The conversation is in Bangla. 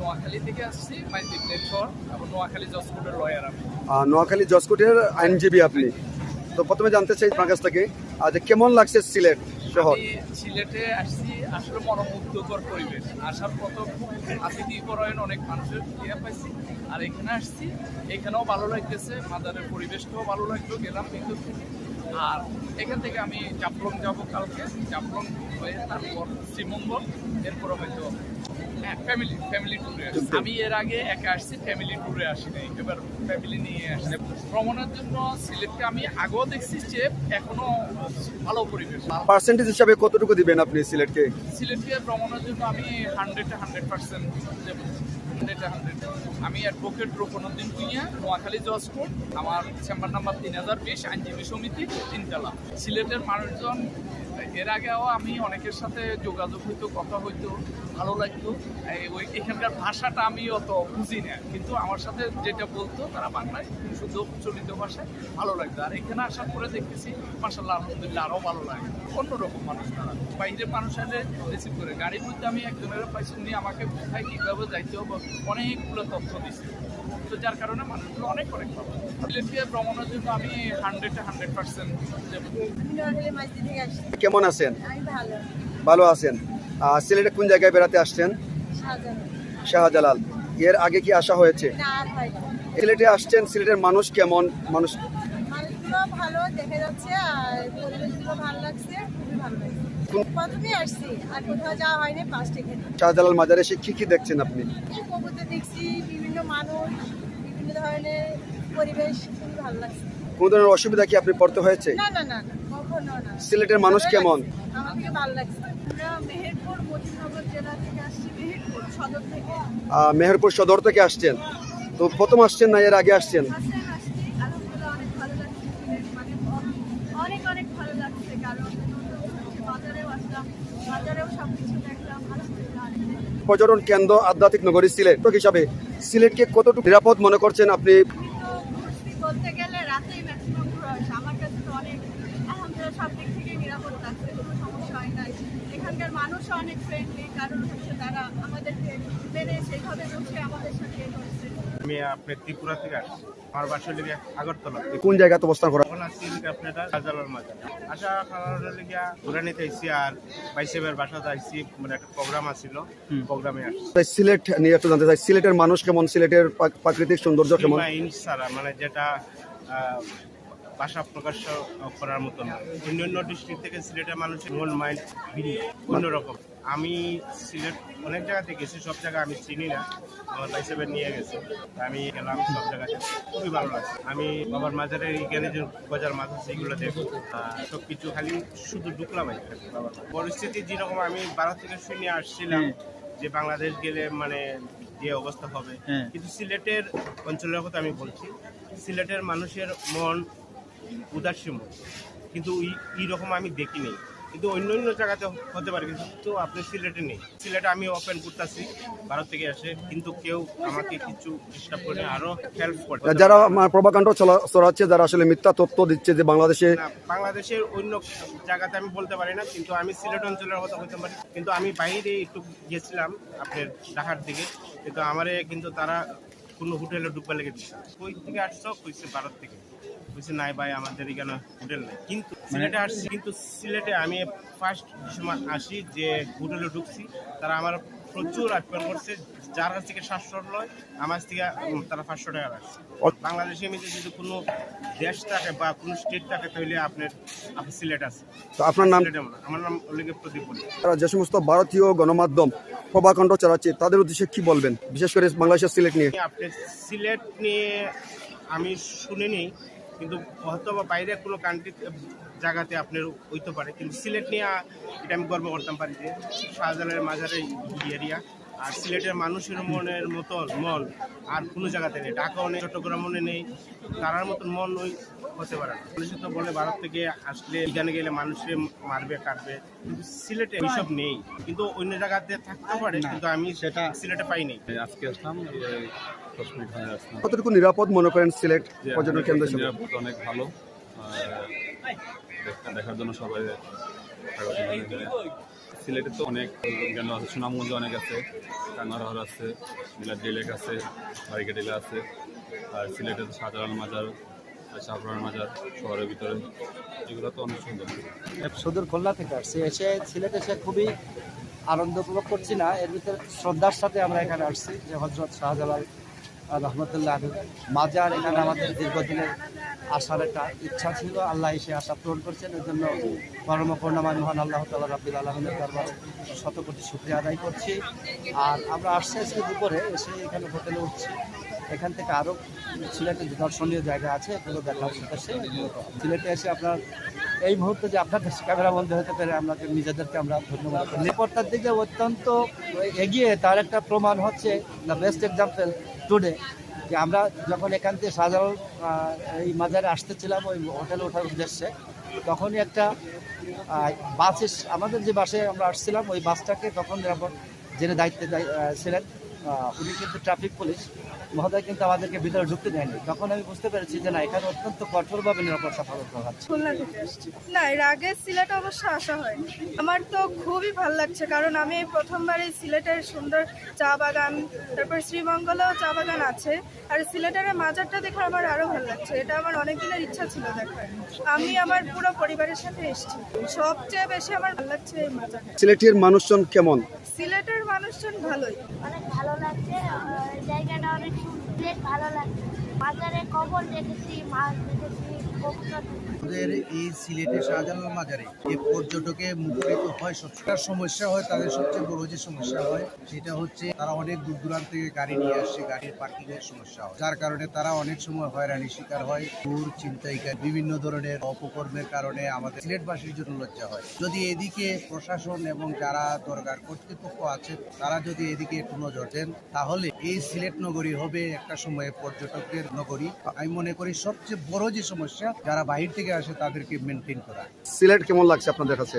নোয়াখালী থেকে আসছি এবং নোয়াখালী জজকোর্টের লয়ার আমি। নোয়াখালী জজকোটের আইনজীবী আপনি। তো প্রথমে জানতে চাই আপনার কাছ থেকে আজ কেমন লাগছে সিলেট শহর? সিলেটে আসছি আসলে মনোমুগ্ধকর পরিবেশ। আসার প্রথম আতিথি পরায়ণ অনেক মানুষের ইয়ে পাইছি। আর এখানে আসছি এখানেও ভালো লাগতেছে মাদারের পরিবেশটাও ভালো লাগল গেলাম ভিতর থেকে। আর এখান থেকে আমি জাফলং যাব কালকে। জাফলং হয়ে তারপর শ্রীমঙ্গল এরপর হয়তো হ্যাঁ ফ্যামিলি ফ্যামিলি ট্যুরে আসছি। আমি এর আগে একা আসছি ফ্যামিলি ট্যুরে আসি নাই এবার ফ্যামিলি নিয়ে আসছি। ভ্রমণের জন্য সিলেটকে আমি আগেও দেখছি যে এখনও ভালো পরিবেশ। পার্সেন্টেজ হিসাবে কতটুকু দিবেন আপনি সিলেটকে? সিলেটকে ভ্রমণের জন্য আমি হান্ড্রেড হান্ড্রেড পার্সেন্ট আমি অ্যাডভোকেট রূপনন্দিন কুইয়া নোয়াখালী জজ আমার চেম্বার নাম্বার তিন হাজার বিশ, আইনজীবী সমিতি, তিনতলা। সিলেটের মানুষজন, এর আগেও আমি অনেকের সাথে যোগাযোগ হইতো, কথা হইতো। ভালো লাগতো। ওই এখানকার ভাষাটা আমি অত বুঝি না। কিন্তু আমার সাথে যেটা বলতো তারা বাংলায় শুদ্ধ চলিত ভাষায় ভালো লাগতো। আর এখানে আসার পরে দেখতেছি মাসাল্লাহ আলহামদুলিল্লাহ আরও ভালো লাগে। অন্যরকম মানুষ তারা। বাইরের মানুষ এলে রিসিভ করে। গাড়ির মধ্যে আমি একজনের পাইছি উনি আমাকে কোথায় কীভাবে যাইতে হবে অনেকগুলো তথ্য দিচ্ছে তো যার কারণে মানুষগুলো অনেক অনেক ভালো। সিলেটকে ভ্রমণের জন্য আমি হান্ড্রেডে হান্ড্রেড পার্সেন্ট কেমন আছেন? ভালো আছেন? সিলেটে কোন জায়গায় বেড়াতে আসছেন? শাহজালাল। এর আগে কি আসা হয়েছে? হয়। সিলেটে আসছেন সিলেটের মানুষ কেমন? মানুষ ভালো দেখা যাচ্ছে আর পরিবেশগুলো ভালো লাগছে খুবই ভালো লাগছে। কোন- প্রথমে আসছি আর কোথাও যাওয়া হয়নি ফার্স্ট এখানে। শাহজালাল মাজারে এসে কি কি দেখছেন আপনি? এই কবুতর দেখছি বিভিন্ন মানুষ বিভিন্ন ধরনের পরিবেশ খুবই ভালো লাগছে। কোনো ধরনের অসুবিধা কি আপনি পড়তে হয়েছে? না না না না, কখনো না। সিলেটের মানুষ কেমন? আমাকে ভালো লাগছে। আমরা মেহেরপুর মতিনগর জেলা থেকে আসছি মেহেরপুর সদর থেকে। মেহেরপুর সদর থেকে আসছেন। তো প্রথম আসছেন না এর আগে আসছেন? অনেক মানে অনেক অনেক ভালো লাগছে কারণ বাজারেও আসলাম বাজারেও সব দেখলাম আলহামদুলিল্লাহ অনেক ভালো লাগছে। পর্যটন কেন্দ্র আধ্যাত্মিক নগরী সিলেট। হিসাবে সিলেটকে কতটুকু নিরাপদ মনে করছেন আপনি কিন্তু ঘুরছি বলতে গেলে রাতেই ম্যাক্সিমাম ঘুরে আসে আমার কাছে তো অনেক আলহামদুলিল্লাহ সব দিক থেকে নিরাপদ লাগছে কোনো সমস্যা হয় নাই মানুষও অনেক ফ্রেন্ডলি কারণ হচ্ছে তারা আমাদেরকে মেনে সেইভাবে বসে আমাদের সাথে করছে আমি ত্রিপুরা থেকে আসছি আমার বাসা লেগে আগরতলা। কোন জায়গাতে অবস্থান করা? তখন আসছি লিগে আপনার শাহজালাল মাজার। আশা খাওয়ার লেগে ঘুরে নিতে আইসি আর বাইসেবের বাসাতে আইসি মানে একটা প্রোগ্রাম আছিল প্রোগ্রামে আসছি। তাই সিলেট নিয়ে একটু জানতে চাই সিলেটের মানুষ কেমন? সিলেটের প্রাকৃতিক সৌন্দর্য কেমন? মানে যেটা আহ, ভাষা প্রকাশ করার মতো না। অন্য অন্য ডিস্ট্রিক্ট থেকে সিলেটের মানুষের মন মাইন্ড ভিন্ন অন্যরকম আমি সিলেট অনেক জায়গাতে গেছি সব জায়গা আমি চিনি না। আমার ভাই সাহেবের নিয়ে গেছে। আমি গেলাম সব জায়গাতে খুবই ভালো লাগছে। আমি বাবার মাজারের এখানে যে বাজার মাছ আছে এগুলো দেখব। সব কিছু খালি শুধু ঢুকলাম বাবার পরিস্থিতি যেরকম আমি ভারত থেকে শুনে আসছিলাম যে বাংলাদেশ গেলে মানে যে অবস্থা হবে। কিন্তু সিলেটের অঞ্চলের কথা আমি বলছি। সিলেটের মানুষের মন উদাসীন। কিন্তু এই- এইরকম আমি দেখিনি। কিন্তু অন্য অন্য জায়গাতে হতে পারে কিন্তু আপনি সিলেটে নেই। সিলেটে আমি ওপেন করতেছি ভারত থেকে এসে। কিন্তু কেউ আমাকে কিছু ডিস্টার্ব করে আরও হেল্প করে যারা আমার প্রভাকাণ্ড চলা- ছড়াচ্ছে যারা আসলে মিথ্যা তথ্য দিচ্ছে যে বাংলাদেশে বাংলাদেশের অন্য জায়গাতে আমি বলতে পারি না কিন্তু আমি সিলেট অঞ্চলের কথা বলতে পারি। কিন্তু আমি বাইরে একটু গেছিলাম আপনার ঢাকার দিকে। কিন্তু আমারে কিন্তু তারা কোনো হোটেলে ঢুকবার লেগে দিচ্ছে কই থেকে আসছো? কইছে ভারত থেকে। কইছে নাই ভাই আমাদের এখানে হোটেল নেই। কিন্তু সিলেটে আসছি কিন্তু সিলেটে আমি ফার্স্ট সময় আসি যে হোটেলে ঢুকছি। তারা আমার প্রচুর আপ্যায়ন করছে যার কাছ থেকে সাতশো লয় আমার থেকে তারা পাঁচশো টাকা রাখছে। বাংলাদেশে এমনিতে যদি কোনো দেশ থাকে বা কোনো স্টেট থাকে তাহলে আপনার আপনার সিলেট আছে। তো আপনার নাম? আমার- নাম ওলিগে প্রদীপ তারা যে সমস্ত ভারতীয় গণমাধ্যম প্রভাকাণ্ড চালাচ্ছে তাদের উদ্দেশ্যে কি বলবেন? বিশেষ করে বাংলাদেশের সিলেট নিয়ে। আপনি সিলেট নিয়ে আমি শুনিনি কিন্তু হয়তো বা বাইরে কোনো কান্ট্রি জায়গাতে আপনার হইতে পারে। কিন্তু সিলেট নিয়ে এটা আমি গর্ব করতাম পারি যে শাহজালের মাঝারে এরিয়া আর সিলেটের মানুষের মনের মতন মন আর কোনো জায়গাতে নেই। ঢাকাও নেই মনে নেই তারার মতন মন ওই হতে পারে না। মানুষে তো বলে ভারত থেকে আসলে এখানে গেলে মানুষে মারবে কাটবে। কিন্তু সিলেটে এইসব নেই। কিন্তু অন্য জায়গাতে থাকতে পারে কিন্তু আমি সেটা সিলেটে পাইনি। আজকে আসলাম কতটুকু নিরাপদ মনে করেন সিলেট পর্যটন কেন্দ্র অনেক ভালো। দেখার জন্য সবাই। সিলেটে তো অনেক জ্ঞান আছে, সুনামগঞ্জ অনেক আছে টাঙ্গারহর আছে নীলাদ্রি লেক আছে বারিকাটিলা আছে, আর সিলেটে তো শাহজালাল মাজার শাহপুরান মাজার শহরের ভিতরে। এগুলো তো অনেক সুন্দর। সুদূর খুলনা থেকে আসছি। এসে সিলেট এসে খুবই আনন্দ উপভোগ করছি না, এর ভিতরে শ্রদ্ধার সাথে আমরা এখানে আসছি, যে হজরত শাহজালাল রহমতুল্লাহ মাজার এখানে আমাদের দীর্ঘদিনের আসার একটা ইচ্ছা ছিল। আল্লাহ এসে আশা পূরণ করছেন। এর জন্য পরম মহান আল্লাহ তাল্লাহ রাব্বিল আলমিনের দরবারে শত কোটি শুক্রিয়া আদায় করছি। আর আমরা আসছি আজকে দুপুরে, এসে এখানে হোটেলে উঠছি। এখান থেকে আরও সিলেটে দর্শনীয় জায়গা আছে, এগুলো দেখার উদ্দেশ্যে। সিলেটে এসে আপনার এই মুহূর্তে যে আপনাদের ক্যামেরা বন্ধ হতে পেরে আপনাকে নিজেদেরকে আমরা ধন্যবাদ নিরাপত্তার দিকে অত্যন্ত এগিয়ে তার একটা প্রমাণ হচ্ছে দ্য বেস্ট এক্সাম্পল টুডে যে আমরা যখন এখান থেকে সাধারণ এই মাজারে আসতেছিলাম, ওই হোটেলে ওঠার উদ্দেশ্যে, তখনই একটা বাসে, আমাদের যে বাসে আমরা আসছিলাম, ওই বাসটাকে তখন যেন দায়িত্বে, দায়ী- ছিলেন উনি কিন্তু ট্রাফিক পুলিশ মহোদয় কিন্তু আমাদেরকে ভিতরে ঢুকতে দেয়নি। তখন আমি বুঝতে পেরেছি যে না এখানে অত্যন্ত কঠোরভাবে নিরাপত্তা পালন করা হচ্ছে না এর আগে সিলেট অবশ্য আসা হয়নি। আমার তো খুবই ভালো লাগছে কারণ আমি প্রথমবার এই সিলেটের সুন্দর চা বাগান তারপর শ্রীমঙ্গলেও চা বাগান আছে। আর সিলেটের মাজারটা দেখে আমার আরও ভালো লাগছে। এটা আমার অনেক দিনের ইচ্ছা ছিল দেখার। আমি আমার পুরো পরিবারের সাথে এসেছি। সবচেয়ে বেশি আমার ভালো লাগছে এই মাজারটা। সিলেটের মানুষজন কেমন? সিলেটের মানুষজন ভালোই। অনেক ভালো লাগছে আহ, জায়গাটা অনেক সুন্দর ভালো লাগছে। যে সমস্যা হয় সেটা হচ্ছে তারা অনেক দূর দূরান্ত থেকে গাড়ি নিয়ে গাড়ির সমস্যা হয়। যার কারণে তারা অনেক সময় হয়রানির শিকার হয়, দূর চিন্তাইকার বিভিন্ন ধরনের অপকর্মের কারণে আমাদের সিলেটবাসীর জন্য লজ্জা হয়। যদি এদিকে প্রশাসন এবং যারা দরকার কর্তৃপক্ষ আছে, তারা যদি এদিকে একটু নজর দেন, তাহলে এই সিলেট নগরী হবে একটা সময়ে পর্যটকদের নগরী আমি মনে করি সবচেয়ে বড় যে সমস্যা, যারা বাহির থেকে আসে তাদেরকে মেনটেন করা। সিলেট কেমন লাগছে আপনাদের কাছে?